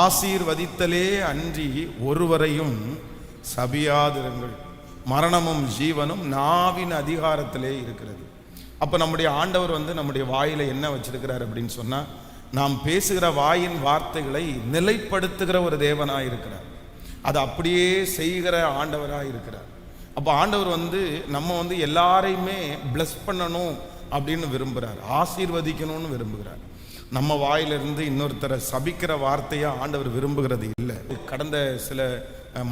ஆசீர்வதித்தலே அன்றி ஒருவரையும் சபியாதிருங்கள். மரணமும் ஜீவனும் நாவின் அதிகாரத்திலே இருக்கிறது. அப்போ நம்முடைய ஆண்டவர் வந்து நம்முடைய வாயில் என்ன வச்சிருக்கிறார் அப்படின்னு சொன்னால் நாம் பேசுகிற வாயின் வார்த்தைகளை நிலைப்படுத்துகிற ஒரு தேவனாக இருக்கிறார். அதை அப்படியே செய்கிற ஆண்டவராக இருக்கிறார். அப்போ ஆண்டவர் வந்து நம்ம வந்து எல்லாரையுமே பிளஸ் பண்ணணும் அப்படின்னு விரும்புகிறார் ஆசீர்வதிக்கணும்னு விரும்புகிறார். நம்ம வாயிலிருந்து இன்னொருத்தரை சபிக்கிற வார்த்தையாக ஆண்டவர் விரும்புகிறது இல்லை. கடந்த சில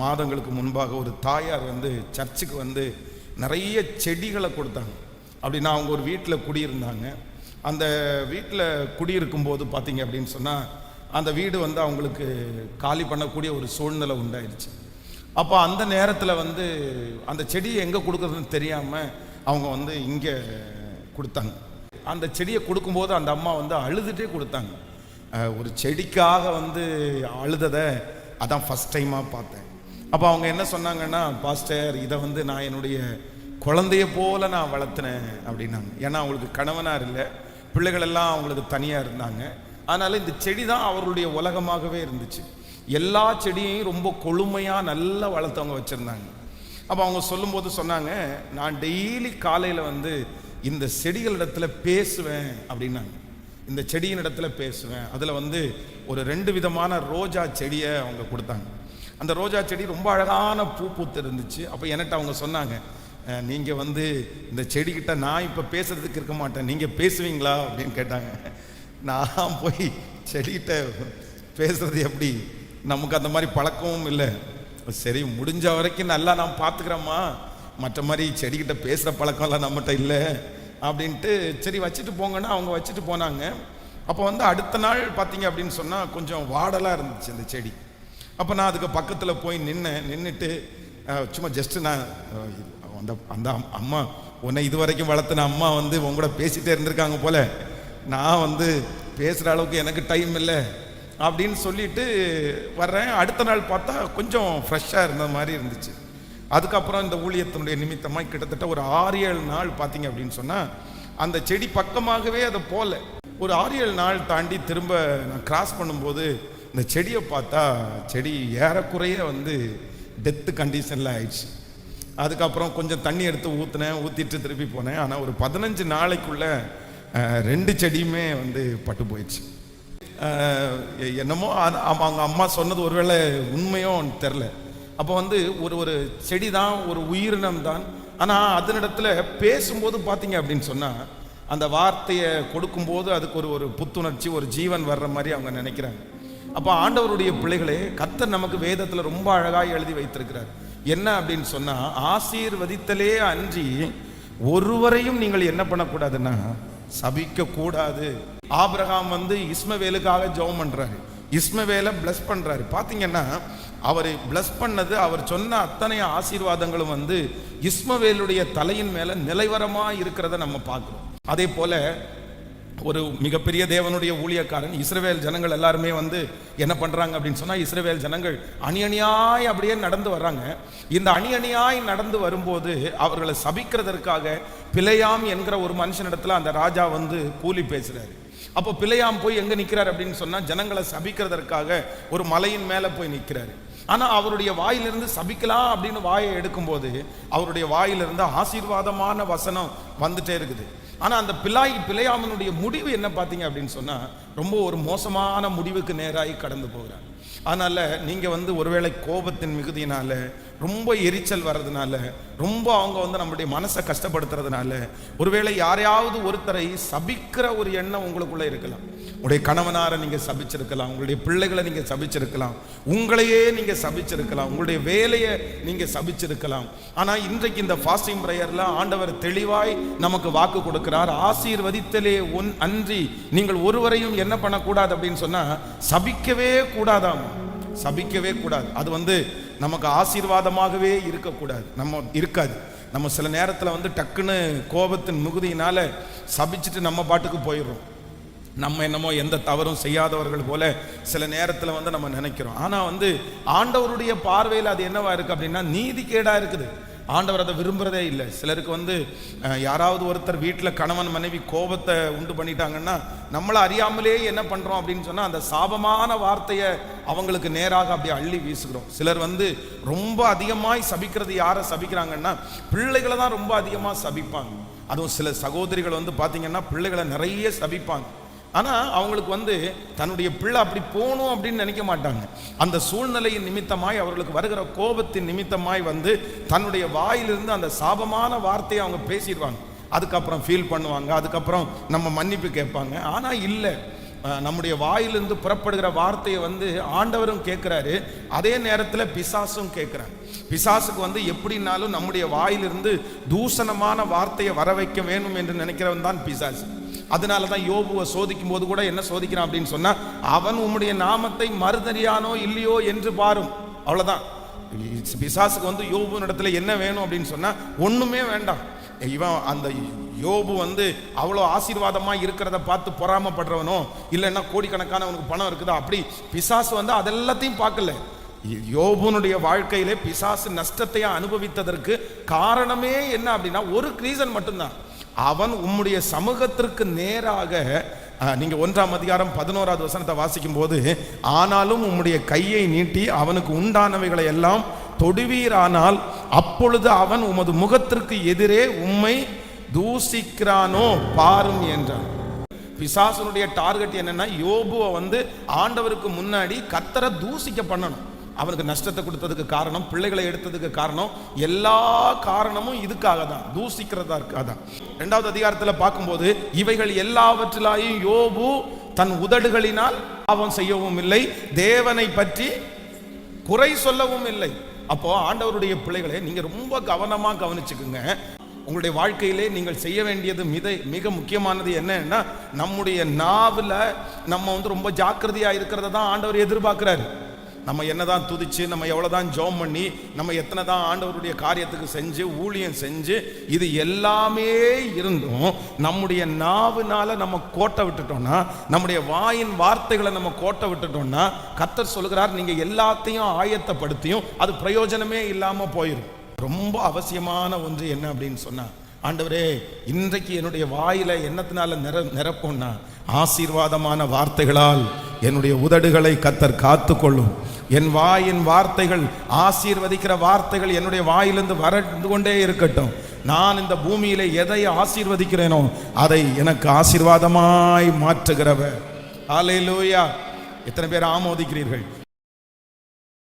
மாதங்களுக்கு முன்பாக ஒரு தாயார் வந்து சர்ச்சுக்கு வந்து நிறைய செடிகளை கொடுத்தாங்க. அப்படின்னா அவங்க ஒரு வீட்டில் குடியிருந்தாங்க. அந்த வீட்டில் குடியிருக்கும் போது பார்த்தீங்க அப்படின்னு சொன்னால் அந்த வீடு வந்து அவங்களுக்கு காலி பண்ணக்கூடிய ஒரு சூழ்நிலை உண்டாயிருச்சு. அப்போ அந்த நேரத்தில் வந்து அந்த செடியை எங்கே கொடுக்குறதுன்னு தெரியாமல் அவங்க வந்து இங்கே கொடுத்தாங்க. அந்த செடியை கொடுக்கும்போது அந்த அம்மா வந்து அழுதுகிட்டே கொடுத்தாங்க. ஒரு செடிக்காக வந்து அழுததை அதான் ஃபஸ்ட் டைமாக பார்த்தேன். அப்போ அவங்க என்ன சொன்னாங்கன்னா பாஸ்டர் இதை வந்து நான் என்னுடைய குழந்தைய போல நான் வளர்த்தினேன் அப்படின்னாங்க. ஏன்னா அவங்களுக்கு கணவனார் இல்லை. பிள்ளைகள் எல்லாம் அவங்களுக்கு தனியாக இருந்தாங்க. அதனால இந்த செடி தான் அவர்களுடைய உலகமாகவே இருந்துச்சு. எல்லா செடியையும் ரொம்ப கொழுமையாக நல்லா வளர்த்தவங்க வச்சுருந்தாங்க. அப்போ அவங்க சொல்லும்போது சொன்னாங்க நான் டெய்லி காலையில் வந்து இந்த செடிகளிடத்துல பேசுவேன் அப்படின்னாங்க. இந்த செடியின் இடத்துல பேசுவேன். அதில் வந்து ஒரு ரெண்டு விதமான ரோஜா செடியை அவங்க கொடுத்தாங்க. அந்த ரோஜா செடி ரொம்ப அழகான பூ பூத்து இருந்துச்சு அப்போ என்கிட்ட அவங்க சொன்னாங்க நீங்கள் வந்து இந்த செடிக்கிட்ட நான் இப்போ பேசுறதுக்கு இருக்க மாட்டேன். நீங்கள் பேசுவீங்களா? அப்படின்னு கேட்டாங்க. நான் போய் செடிகிட்ட பேசுறது எப்படி? நமக்கு அந்த மாதிரி பழக்கமும் இல்லை. சரி முடிஞ்ச வரைக்கும் நல்லா நான் பார்த்துக்கிறேம்மா மற்ற மாதிரி செடிக்கிட்ட பேசுகிற பழக்கம்லாம் நம்மகிட்ட இல்லை அப்படின்ட்டு சரி வச்சுட்டு போங்கன்னா அவங்க வச்சுட்டு போனாங்க. அப்போ வந்து அடுத்த நாள் பார்த்தீங்க அப்படின்னு சொன்னால் கொஞ்சம் வாடலாக இருந்துச்சு அந்த செடி. அப்போ நான் அதுக்கு பக்கத்தில் போய் நின்னேன். நின்றுட்டு சும்மா ஜஸ்ட்டு நான் அந்த அந்த அம்- அம்மா உன்னை இது வரைக்கும் வளர்த்துன அம்மா வந்து உங்க கூட பேசிகிட்டே இருந்திருக்காங்க போல. நான் வந்து பேசுகிற அளவுக்கு எனக்கு டைம் இல்லை அப்படின்னு சொல்லிட்டு வர்றேன். அடுத்த நாள் பார்த்தா கொஞ்சம் ஃப்ரெஷ்ஷாக இருந்த மாதிரி இருந்துச்சு. அதுக்கப்புறம் இந்த ஊழியத்தினுடைய நிமித்தமாக கிட்டத்தட்ட ஒரு ஆறு ஏழு நாள் பார்த்தீங்க அப்படின்னு சொன்னால் அந்த செடி பக்கமாகவே அதை போல. ஒரு ஆறு ஏழு நாள் தாண்டி திரும்ப நான் கிராஸ் பண்ணும்போது இந்த செடியை பார்த்தா செடி ஏறக்குறைய வந்து டெத்து கண்டிஷனில் ஆயிடுச்சு. அதுக்கப்புறம் கொஞ்சம் தண்ணி எடுத்து ஊற்றினேன் ஊற்றிட்டு திருப்பி போனேன். ஆனால் ஒரு பதினஞ்சு நாளைக்குள்ள ரெண்டு செடியுமே வந்து பட்டு போயிடுச்சு. என்னமோ அது- அவங்க அம்மா சொன்னது ஒருவேளை உண்மையும் தெரில அப்போ வந்து ஒரு ஒரு செடி தான் ஒரு உயிரினம் தான் ஆனால் அதனிடத்தில் பேசும்போது பார்த்தீங்க அப்படின்னு சொன்னால் அந்த வார்த்தையை கொடுக்கும்போது அதுக்கு ஒரு ஒரு புத்துணர்ச்சி ஒரு ஜீவன் வர்ற மாதிரி அவங்க நினைக்கிறாங்க. அப்போ ஆண்டவருடைய பிள்ளைகளே கத்தர் நமக்கு வேதத்தில் ரொம்ப அழகாக எழுதி வைத்திருக்கிறார். என்ன அப்படின்னு சொன்னால் ஆசீர்வதித்தலே அன்றி ஒருவரையும் நீங்கள் என்ன பண்ணக்கூடாதுன்னா சபிக்கக்கூடாது. ஆபிரகாம் வந்து இஸ்மவேலுக்காக ஜெபம் பண்ணுறாரு இஸ்மவேலை பிளஸ் பண்ணுறாரு பார்த்தீங்கன்னா அவர் பிளஸ் பண்ணது அவர் சொன்ன அத்தனை ஆசீர்வாதங்களும் வந்து இஸ்மவேலுடைய தலையின் மேலே நிலைவரமாக இருக்கிறத நம்ம பார்க்குறோம். அதே போல ஒரு மிகப்பெரிய தேவனுடைய ஊழியக்காரன் இஸ்ரவேல் ஜனங்கள் எல்லாருமே வந்து என்ன பண்ணுறாங்க அப்படின்னு சொன்னால் இஸ்ரவேல் ஜனங்கள் அணி அணியாய் அப்படியே நடந்து வர்றாங்க. இந்த அணி அணியாய் நடந்து வரும்போது அவர்களை சபிக்கிறதற்காக பிழையாம் என்கிற ஒரு மனுஷனிடத்தில் அந்த ராஜா வந்து கூலி பேசுகிறாரு அப்போ பிழையாம் போய் எங்க நிற்கிறார் அப்படின்னு சொன்னா ஜனங்களை சபிக்கிறதற்காக ஒரு மலையின் மேல போய் நிற்கிறாரு ஆனா அவருடைய வாயிலிருந்து சபிக்கலாம் அப்படின்னு வாயை எடுக்கும்போது அவருடைய வாயிலிருந்து ஆசீர்வாதமான வசனம் வந்துட்டே இருக்குது. ஆனா அந்த பிள்ளாய் பிள்ளையாமனுடைய முடிவு என்ன பார்த்தீங்க அப்படின்னு சொன்னா ரொம்ப ஒரு மோசமான முடிவுக்கு நேராகி கடந்து போகிறார். அதனால நீங்க வந்து ஒருவேளை கோபத்தின் மிகுதியினால ரொம்ப எரிச்சல் வர்றதுனால ரொம்ப அவங்க வந்து நம்முடைய மனசை கஷ்டப்படுத்துறதுனால ஒருவேளை யாரையாவது ஒருத்தரை சபிக்கிற ஒரு எண்ணம் உங்களுக்குள்ளே இருக்கலாம். உங்களுடைய கணவனாரை நீங்க சபிச்சிருக்கலாம் உங்களுடைய பிள்ளைகளை நீங்க சபிச்சிருக்கலாம் உங்களையே நீங்க சபிச்சிருக்கலாம் உங்களுடைய வேலையை நீங்க சபிச்சிருக்கலாம். ஆனா இன்றைக்கு இந்த ஃபாஸ்டிங் பிரேயர்ல ஆண்டவர் தெளிவாய் நமக்கு வாக்கு கொடுக்கிறார். ஆசீர்வதித்தலே ஒன் அன்றி. நீங்கள் ஒருவரையும் என்ன பண்ணக்கூடாது அப்படின்னு சொன்னா சபிக்கவே கூடாது வேண்டாம் சபிக்கவே கூடாது. அது வந்து நமக்கு ஆசீர்வாதமாகவே இருக்கக்கூடாது. நம்ம இருக்காது. நம்ம சில நேரத்தில் வந்து டக்குன்னு கோபத்தின் மிகுதியினால் சபிச்சுட்டு நம்ம பாட்டுக்கு போயிடுறோம். நம்ம என்னமோ எந்த தவறும் செய்யாதவர்கள் போல சில நேரத்தில் வந்து நம்ம நினைக்கிறோம். ஆனால் வந்து ஆண்டவருடைய பார்வையில் அது என்னவா இருக்கு அப்படின்னா நீதிக்கேடா இருக்குது. ஆண்டவர் அதை விரும்புறதே இல்லை. சிலருக்கு வந்து யாராவது ஒருத்தர் வீட்டில் கணவன் மனைவி கோபத்தை உண்டு பண்ணிட்டாங்கன்னா நம்மளை அறியாமலே என்ன பண்ணுறோம் அப்படின்னு சொன்னால் அந்த சாபமான வார்த்தையை அவங்களுக்கு நேராக அப்படியே அள்ளி வீசுகிறோம். சிலர் வந்து ரொம்ப அதிகமாய் சபிக்கிறது யாரை சபிக்கிறாங்கன்னா பிள்ளைகளை தான் ரொம்ப அதிகமாக சபிப்பாங்க. அதுவும் சில சகோதரிகள் வந்து பார்த்தீங்கன்னா பிள்ளைகளை நிறைய சபிப்பாங்க. ஆனால் அவங்களுக்கு வந்து தன்னுடைய பிள்ளை அப்படி போகணும் அப்படின்னு நினைக்க மாட்டாங்க. அந்த சூழ்நிலையின் நிமித்தமாய் அவர்களுக்கு வருகிற கோபத்தின் நிமித்தமாய் வந்து தன்னுடைய வாயிலிருந்து அந்த சாபமான வார்த்தையை அவங்க பேசிடுவாங்க. அதுக்கப்புறம் ஃபீல் பண்ணுவாங்க. அதுக்கப்புறம் நம்ம மன்னிப்பு கேட்பாங்க. ஆனால் இல்லை. நம்முடைய வாயிலிருந்து புறப்படுகிற வார்த்தையை வந்து ஆண்டவரும் கேட்குறாரு. அதே நேரத்தில் பிசாசும் கேட்குறாங்க பிசாசுக்கு வந்து எப்படின்னாலும் நம்முடைய வாயிலிருந்து தூஷணமான வார்த்தையை வர வைக்க வேணும் என்று நினைக்கிறவன் தான் பிசாசு. அதனால தான் யோபுவை சோதிக்கும் போது கூட என்ன சோதிக்கிறான் அப்படின்னு சொன்னால் அவன் உம்முடைய நாமத்தை மறுதறியானோ இல்லையோ என்று பாரும். அவ்வளோதான் பிசாசுக்கு வந்து யோபு இடத்துல என்ன வேணும் அப்படின்னு சொன்னால் ஒன்றுமே வேண்டாம். இவன் அந்த யோபு வந்து அவ்வளோ ஆசீர்வாதமாக இருக்கிறத பார்த்து பொறாமப்படுறவனோ இல்லைன்னா கோடிக்கணக்கானவனுக்கு பணம் இருக்குதா? அப்படி பிசாசு வந்து அதெல்லாத்தையும் பார்க்கல. யோபுனுடைய வாழ்க்கையிலே பிசாசு நஷ்டத்தை அனுபவித்ததற்கு காரணமே என்ன அப்படின்னா ஒரு ரீசன் மட்டும்தான். அவன் உம்முடைய சமூகத்திற்கு நேராக நீங்க ஒன்றாம் அதிகாரம் பதினோராவது வசனத்தை வாசிக்கும் போது ஆனாலும் உம்முடைய கையை நீட்டி அவனுக்கு உண்டானவைகளை எல்லாம் தொடுவீரானால் அப்பொழுது அவன் உமது முகத்திற்கு எதிரே உம்மை தூசிக்கிறானோ பாரும் என்றான். பிசாசனுடைய டார்கெட் என்னன்னா யோபுவை வந்து ஆண்டவருக்கு முன்னாடி கத்தரை தூசிக்க பண்ணணும். அவனுக்கு நஷ்டத்தை கொடுத்ததுக்கு காரணம் பிள்ளைகளை எடுத்ததுக்கு காரணம் எல்லா காரணமும் இதுக்காக தான் தூசிக்கிறதா இருக்காதான் ரெண்டாவது அதிகாரத்தில் பார்க்கும்போது இவைகள் எல்லாவற்றிலாயும் யோபு தன் உதடுகளினால் பாவம் செய்யவும் இல்லை தேவனை பற்றி குறை சொல்லவும் இல்லை. அப்போ ஆண்டவருடைய பிள்ளைகளை நீங்க ரொம்ப கவனமா கவனிச்சுக்குங்க. உங்களுடைய வாழ்க்கையிலே நீங்கள் செய்ய வேண்டியது மிக மிக முக்கியமானது என்னன்னா நம்முடைய நாவில் நம்ம வந்து ரொம்ப ஜாக்கிரதையாக இருக்கிறத தான் ஆண்டவர் எதிர்பார்க்கிறாரு. நம்ம என்னதான் துதிச்சு நம்ம எவ்வளவுதான் ஜோம் பண்ணி நம்ம எத்தனை தான் ஆண்டவருடைய காரியத்துக்கு செஞ்சு ஊழியம் செஞ்சு இது எல்லாமே இருந்தும் நம்முடைய நாவுனால நம்ம கோட்டை விட்டுட்டோம்னா நம்முடைய வாயின் வார்த்தைகளை நம்ம கோட்டை விட்டுட்டோம்னா கத்தர் சொல்கிறார் நீங்கள் எல்லாத்தையும் ஆயத்தப்படுத்தியும் அது பிரயோஜனமே இல்லாமல் போயிடும் ரொம்ப அவசியமான ஒன்று என்ன அப்படின்னு சொன்னால் ஆண்டவரே இன்றைக்கு என்னுடைய வாயில என்னத்தினால நிர நிரப்பும்னா ஆசீர்வாதமான வார்த்தைகளால் என்னுடைய உதடுகளை கத்தர் காத்துக்கொள்ளும். என் வாயின் வார்த்தைகள் ஆசீர்வதிக்கிற வார்த்தைகள் என்னுடைய வாயிலிருந்து வரந்து கொண்டே இருக்கட்டும். நான் இந்த பூமியில எதை ஆசீர்வதிக்கிறேனோ அதை எனக்கு ஆசீர்வாதமாய் மாற்றுகிறவர். ஆலையிலூயா எத்தனை பேர் ஆமோதிக்கிறீர்கள்?